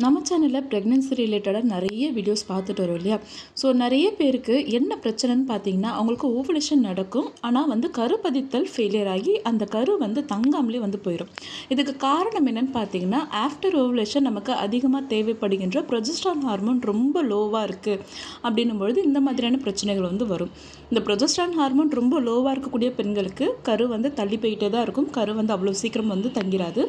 நம்ம சேனலில் ப்ரெக்னென்சி ரிலேட்டடாக நிறைய வீடியோஸ் பார்த்துட்டு வரோம் இல்லையா? ஸோ நிறைய பேருக்கு என்ன பிரச்சனைன்னு பார்த்தீங்கன்னா அவங்களுக்கு ஓவலேஷன் நடக்கும். ஆனால் வந்து கருப்பதித்தல் ஃபெயிலியர் ஆகி அந்த கரு வந்து தங்காமலே வந்து போயிடும் இதுக்கு காரணம் என்னென்னு பார்த்தீங்கன்னா ஆஃப்டர் ஓவலேஷன் நமக்கு அதிகமாக தேவைப்படுகின்ற ப்ரொஜெஸ்ட்ரான் ஹார்மோன் ரொம்ப லோவாக இருக்குது அப்படின்னும் பொழுது இந்த மாதிரியான பிரச்சனைகள் வந்து வரும். இந்த ப்ரொஜெஸ்ட்ரான் ஹார்மோன் ரொம்ப லோவாக இருக்கக்கூடிய பெண்களுக்கு கரு வந்து தள்ளி போயிட்டே தான் இருக்கும். கரு வந்து அவ்வளோ சீக்கிரம் வந்து தங்கிராது.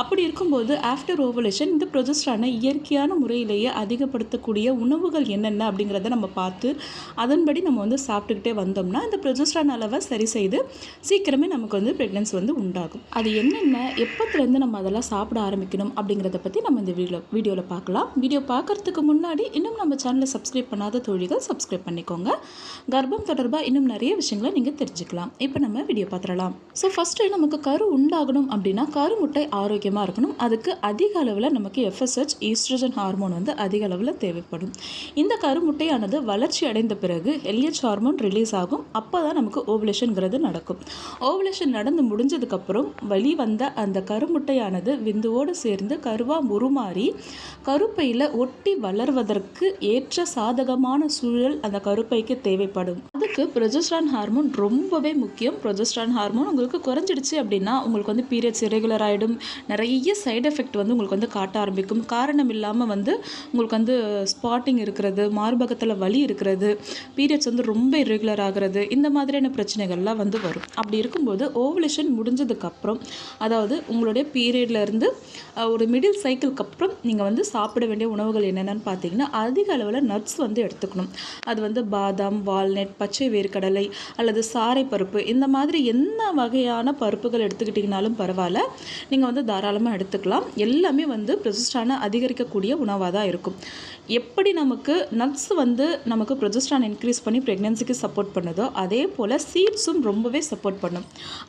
அப்படி இருக்கும்போது ஆஃப்டர் ஓவலேஷன் இந்த ப்ரொஜெஸ்ட்ரானை இயற்கையான முறையிலேயே அதிகப்படுத்தக்கூடிய உணவுகள் என்னென்ன அப்படிங்கிறத நம்ம பார்த்து அதன்படி நம்ம வந்து சாப்பிட்டுக்கிட்டே வந்தோம்னா இந்த ப்ரொஜஸ்ட்ரான் அளவை சரி செய்து சீக்கிரமே நமக்கு வந்து ப்ரெக்னன்சி வந்து உண்டாகும். அது என்னென்ன எப்போத்துலேருந்து நம்ம அதெல்லாம் சாப்பிட ஆரம்பிக்கணும் அப்படிங்கிறத பற்றி நம்ம இந்த வீடியோ வீடியோவில் பார்க்கலாம். வீடியோ பார்க்கறதுக்கு முன்னாடி இன்னும் நம்ம சேனலை சப்ஸ்கிரைப் பண்ணாத தொழில்கள் சப்ஸ்கிரைப் பண்ணிக்கோங்க. கர்ப்பம் தொடர்பாக இன்னும் நிறைய விஷயங்களை நீங்கள் தெரிஞ்சுக்கலாம். இப்போ நம்ம வீடியோ பார்த்துடலாம். ஸோ ஃபஸ்ட்டு நமக்கு கரு உண்டாகணும் அப்படின்னா கரு முட்டை ஆரோக்கியமாக இருக்கணும். அதுக்கு அதிக அளவில் நமக்கு எஃப்எஸ்ஹெச் ஈஸ்ட்ரஜன் ஹார்மோன் வந்து அதிக அளவில் தேவைப்படும். இந்த கருமுட்டையானது வளர்ச்சி அடைந்த பிறகு எல்ஹெச் ஹார்மோன் ரிலீஸ் ஆகும். அப்போ தான் நமக்கு ஓவலேஷனுங்கிறது நடக்கும். ஓவலேஷன் நடந்து முடிஞ்சதுக்கப்புறம் வழி வந்த அந்த கருமுட்டையானது விந்துவோடு சேர்ந்து கருவாக உருமாறி கருப்பையில் ஒட்டி வளர்வதற்கு ஏற்ற சாதகமான சூழல் அந்த கருப்பைக்கு தேவைப்படும். அதுக்கு ப்ரொஜஸ்ட்ரான் ஹார்மோன் ரொம்பவே முக்கியம். ப்ரொஜஸ்ட்ரான் ஹார்மோன் உங்களுக்கு குறைஞ்சிடுச்சு அப்படின்னா உங்களுக்கு வந்து பீரியட்ஸ் இரெகுலர் ஆகிடும் நிறைய சைடு எஃபெக்ட் வந்து உங்களுக்கு வந்து காட்ட ஆரம்பிக்கும். காரணம் இல்லாமல் வந்து உங்களுக்கு வந்து ஸ்பாட்டிங் இருக்கிறது மார்பகத்தில் வலி இருக்கிறது பீரியட்ஸ் வந்து ரொம்ப இரெகுலர் ஆகிறது இந்த மாதிரியான பிரச்சனைகள்லாம் வந்து வரும். அப்படி இருக்கும்போது ஓவலேஷன் முடிஞ்சதுக்கப்புறம் அதாவது உங்களுடைய பீரியட்லேருந்து ஒரு மிடில் சைக்கிளுக்கு அப்புறம் நீங்கள் வந்து சாப்பிட வேண்டிய உணவுகள் என்னென்னு பார்த்தீங்கன்னா அதிக அளவில் நட்ஸ் வந்து எடுத்துக்கணும். அது வந்து பாதாம் வால்நட் பச்சை வேர்க்கடலை அல்லது சாறை பருப்பு இந்த மாதிரி என்ன வகையான பருப்புகள் எடுத்துக்கிட்டிங்கனாலும் பரவாயில்ல. நீங்கள் வந்து தாராளமாக எடுத்துக்கலாம். எல்லாமே வந்து ப்ரொசஸ்டான அதிகரிக்கக்கூடிய உணவாக தான் இருக்கும். எப்படி நமக்கு நட்ஸ் வந்து நமக்கு ப்ரொஜஸ்ட்ரான் இன்க்ரீஸ் பண்ணி ப்ரெக்னென்சிக்கு சப்போர்ட் பண்ணுதோ அதே போல் சீட்ஸும் ரொம்பவே சப்போர்ட் பண்ணும்.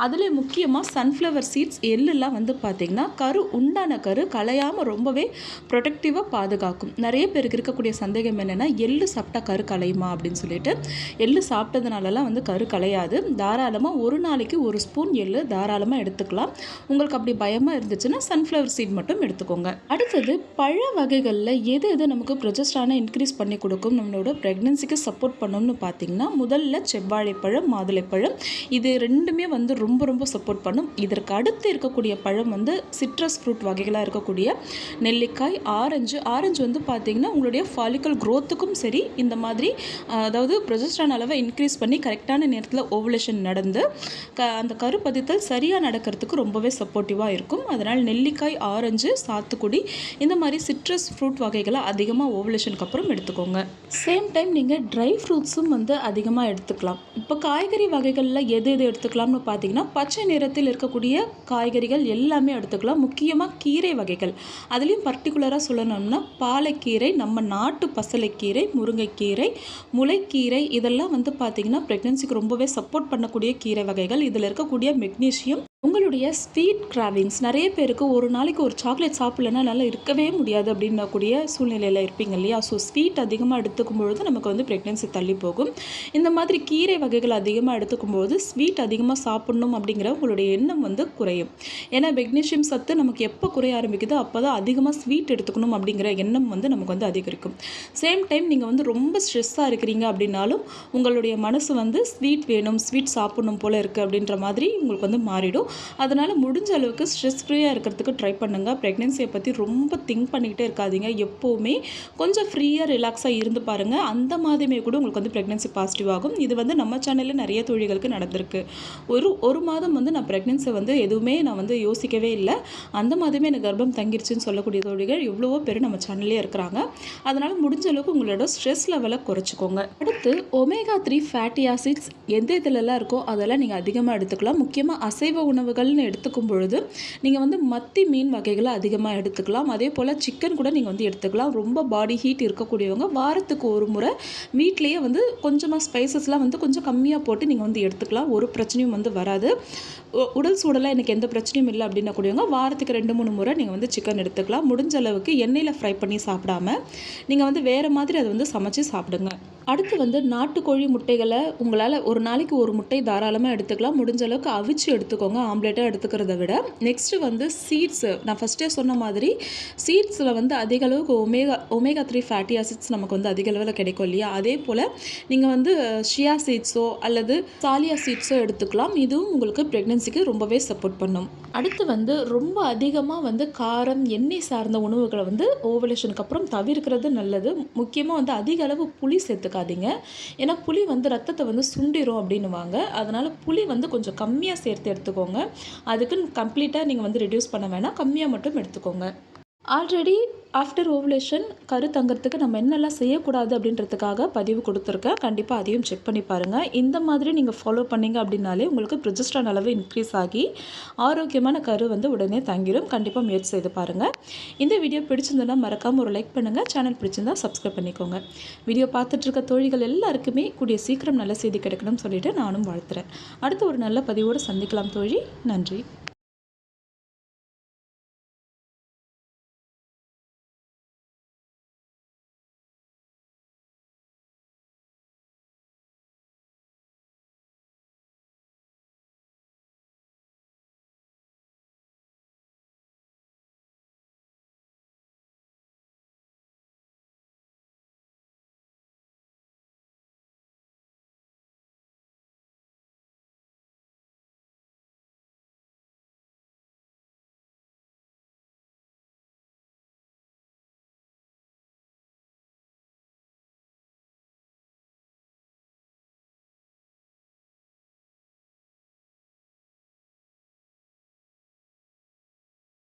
அதில் முக்கியமாக சன்ஃப்ளவர் சீட்ஸ் எள்ளெல்லாம் வந்து பார்த்திங்கன்னா கரு உண்டான கரு கலையாமல் ரொம்பவே ப்ரொடெக்டிவாக பாதுகாக்கும். நிறைய பேருக்கு இருக்கக்கூடிய சந்தேகம் என்னென்னா எள்ளு சாப்பிட்டா கரு கலையுமா அப்படின்னு சொல்லிட்டு. எள்ளு சாப்பிட்டதுனாலலாம் வந்து கரு கலையாது தாராளமாக ஒரு நாளைக்கு ஒரு ஸ்பூன் எள்ளு தாராளமாக எடுத்துக்கலாம். உங்களுக்கு அப்படி பயமாக இருந்துச்சுன்னா சன்ஃப்ளவர் சீட் மட்டும் எடுத்துக்கோங்க. அடுத்தது பழ வகைகளில் எது எது நமக்கு ப்ரொஜஸ்டானை இன்க்ரீஸ் பண்ணி கொடுக்கும் நம்மளோட ப்ரெக்னென்சிக்கு சப்போர்ட் பண்ணணும்னு பார்த்தீங்கன்னா முதல்ல செவ்வாழைப்பழம் மாதுளைப்பழம் இது ரெண்டுமே வந்து ரொம்ப ரொம்ப சப்போர்ட் பண்ணும். இதற்கு அடுத்து இருக்கக்கூடிய பழம் வந்து சிட்ரஸ் ஃப்ரூட் வகைகளாக இருக்கக்கூடிய நெல்லிக்காய் ஆரஞ்சு. ஆரஞ்சு வந்து பார்த்திங்கன்னா உங்களுடைய ஃபாலிக்கல் க்ரோத்துக்கும் சரி இந்த மாதிரி அதாவது ப்ரொஜஸ்டான் அளவை இன்க்ரீஸ் பண்ணி கரெக்டான நேரத்தில் ஓவலேஷன் நடந்து க அந்த கருப்பதித்தல் சரியாக நடக்கிறதுக்கு ரொம்பவே சப்போர்ட்டிவாக இருக்கும். அதனால் நெல்லிக்காய் ஆரஞ்சு சாத்துக்குடி இந்த மாதிரி சிட்ரஸ் ஃப்ரூட் வகைகளை அதிகமாக ஓவலேஷனுக்கு அப்புறம் எடுத்துக்கோங்க. சேம் டைம் நீங்கள் ட்ரை ஃப்ரூட்ஸும் வந்து அதிகமாக எடுத்துக்கலாம். இப்போ காய்கறி வகைகளில் எது எது எடுத்துக்கலாம்னு பார்த்தீங்கன்னா பச்சை நிறத்தில் இருக்கக்கூடிய காய்கறிகள் எல்லாமே எடுத்துக்கலாம். முக்கியமாக கீரை வகைகள். அதுலேயும் பர்டிகுலராக சொல்லணும்னா பாலைக்கீரை நம்ம நாட்டு பசலைக்கீரை முருங்கைக்கீரை முளைக்கீரை இதெல்லாம் வந்து பார்த்திங்கன்னா ப்ரெக்னென்சிக்கு ரொம்பவே சப்போர்ட் பண்ணக்கூடிய கீரை வகைகள். இதில் இருக்கக்கூடிய மெக்னீஷியம் உங்களுடைய ஸ்வீட் கிராவிங்ஸ் நிறைய பேருக்கு ஒரு நாளைக்கு ஒரு சாக்லேட் சாப்பிட்லன்னா நல்லா இருக்கவே முடியாது அப்படின்னக்கூடிய சூழ்நிலையில் இருப்பீங்க இல்லையா? ஸோ ஸ்வீட் அதிகமாக எடுத்துக்கும் பொழுது நமக்கு வந்து ப்ரெக்னென்சி தள்ளி போகும். இந்த மாதிரி கீரை வகைகள் அதிகமாக எடுத்துக்கும் போது ஸ்வீட் அதிகமாக சாப்பிட்ணும் அப்படிங்கிற உங்களுடைய எண்ணம் வந்து குறையும். ஏன்னா மெக்னீஷியம் சத்து நமக்கு எப்போ குறைய ஆரம்பிக்குதோ அப்போ தான் அதிகமாக ஸ்வீட் எடுத்துக்கணும் அப்படிங்கிற எண்ணம் வந்து நமக்கு வந்து அதிகரிக்கும். சேம் டைம் நீங்கள் வந்து ரொம்ப ஸ்ட்ரெஸ்ஸாக இருக்கிறீங்க அப்படின்னாலும் உங்களுடைய மனசு வந்து ஸ்வீட் வேணும் ஸ்வீட் சாப்பிட்ணும் போல் இருக்குது அப்படின்ற மாதிரி உங்களுக்கு வந்து மாறிடும். அதனால் முடிஞ்ச அளவுக்கு ஸ்ட்ரெஸ் ஃப்ரீயாக இருக்கிறதுக்கு ட்ரை பண்ணுங்கள் ப்ரெக்னென்சியை பற்றி ரொம்ப திங்க் பண்ணிக்கிட்டே இருக்காதீங்க. எப்போவுமே கொஞ்சம் ஃப்ரீயாக ரிலாக்ஸாக இருந்து பாருங்கள் அந்த மாதிரியுமே கூட உங்களுக்கு வந்து ப்ரெக்னென்சி பாசிட்டிவ் ஆகும். இது வந்து நம்ம சேனலில் நிறைய தொழில்களுக்கு நடந்திருக்கு. ஒரு ஒரு மாதம் வந்து நான் ப்ரெக்னென்சி வந்து எதுவுமே நான் வந்து யோசிக்கவே இல்லை. அந்த மாதிரியுமே எனக்கு கர்ப்பம் தங்கிருச்சுன்னு சொல்லக்கூடிய தொழில்கள் எவ்வளவோ பேர் நம்ம சேனல்லே இருக்கிறாங்க. அதனால் முடிஞ்ச அளவுக்கு உங்களோட ஸ்ட்ரெஸ் லெவலை குறைச்சிக்கோங்க. அடுத்து ஒமேகா த்ரீ ஃபேட்டி ஆசிட்ஸ் எந்த இதிலெல்லாம் இருக்கோ அதெல்லாம் நீங்கள் அதிகமாக எடுத்துக்கலாம். முக்கியமாக அசைவ உணவு உணவுகள்னு எடுத்துக்கும் பொழுது நீங்கள் வந்து மத்தி மீன் வகைகளை அதிகமாக எடுத்துக்கலாம். அதே போல் சிக்கன் கூட நீங்கள் வந்து எடுத்துக்கலாம். ரொம்ப பாடி ஹீட் இருக்கக்கூடியவங்க வாரத்துக்கு ஒரு முறை வீட்லேயே வந்து கொஞ்சமாக ஸ்பைசஸ்லாம் வந்து கொஞ்சம் கம்மியாக போட்டு நீங்கள் வந்து எடுத்துக்கலாம். ஒரு பிரச்சனையும் வந்து வராது. உடல் சூடெல்லாம் எனக்கு எந்த பிரச்சனையும் இல்லை அப்படின்னா கூடியவங்க வாரத்துக்கு ரெண்டு மூணு முறை நீங்கள் வந்து சிக்கன் எடுத்துக்கலாம். முடிஞ்ச அளவுக்கு எண்ணெயில் ஃப்ரை பண்ணி சாப்பிடாம நீங்கள் வந்து வேறு மாதிரி அதை வந்து சமைச்சு சாப்பிடுங்க. அடுத்து வந்து நாட்டுக்கோழி முட்டைகளை உங்களால் ஒரு நாளைக்கு ஒரு முட்டை தாராளமாக எடுத்துக்கலாம். முடிஞ்ச அளவுக்கு அவிச்சு எடுத்துக்கோங்க ஆம்லேட்டாக எடுத்துக்கிறத விட. நெக்ஸ்ட்டு வந்து சீட்ஸு நான் ஃபஸ்ட்டே சொன்ன மாதிரி சீட்ஸில் வந்து அதிக அளவுக்கு omega omega three fatty acids நமக்கு வந்து அதிக அளவில் கிடைக்கும் இல்லையா? அதே போல் நீங்கள் வந்து ஷியா சீட்ஸோ அல்லது சாலியா சீட்ஸோ எடுத்துக்கலாம். இதுவும் உங்களுக்கு ப்ரெக்னென்சிக்கு ரொம்பவே சப்போர்ட் பண்ணும். அடுத்து வந்து ரொம்ப அதிகமாக வந்து காரம் எண்ணெய் சார்ந்த உணவுகளை வந்து ஓவலேஷனுக்கு அப்புறம் தவிர்க்கிறது நல்லது. முக்கியமாக வந்து அதிக அளவு புளி சேர்த்துக்காதீங்க ஏன்னா புளி வந்து ரத்தத்தை வந்து சுண்டிரும் அப்படின்னுவாங்க. அதனால் புளி வந்து கொஞ்சம் கம்மியாக சேர்த்து எடுத்துக்கோங்க. அதுக்குன்னு கம்ப்ளீட்டாக நீங்கள் வந்து ரெடியூஸ் பண்ண வேணாம். கம்மியாக மட்டும் எடுத்துக்கோங்க. ஆல்ரெடி ஆஃப்டர் ஓவலேஷன் கரு தங்கறதுக்கு நம்ம என்னெல்லாம் செய்யக்கூடாது அப்படின்றதுக்காக பதிவு கொடுத்துருக்கேன். கண்டிப்பாக அதையும் செக் பண்ணி பாருங்கள் இந்த மாதிரி நீங்கள் ஃபாலோ பண்ணீங்க அப்படின்னாலே உங்களுக்கு ப்ரிஜிஸ்ட்ரான் அளவு இன்க்ரீஸ் ஆகி ஆரோக்கியமான கரு வந்து உடனே தங்கிடும் கண்டிப்பாக முயற்சி செய்து பாருங்கள் இந்த வீடியோ பிடிச்சிருந்ததுன்னா மறக்காமல் ஒரு லைக் பண்ணுங்கள் சேனல் பிடிச்சிருந்தா சப்ஸ்கிரைப் பண்ணிக்கோங்க. வீடியோ பார்த்துட்ருக்க தோழிகள் எல்லாருக்குமே கூடிய சீக்கிரம் நல்ல செய்தி கிடைக்கணும்னு சொல்லிவிட்டு நானும் வாழ்த்துறேன். அடுத்து ஒரு நல்ல பதிவோடு சந்திக்கலாம் தோழி. நன்றி.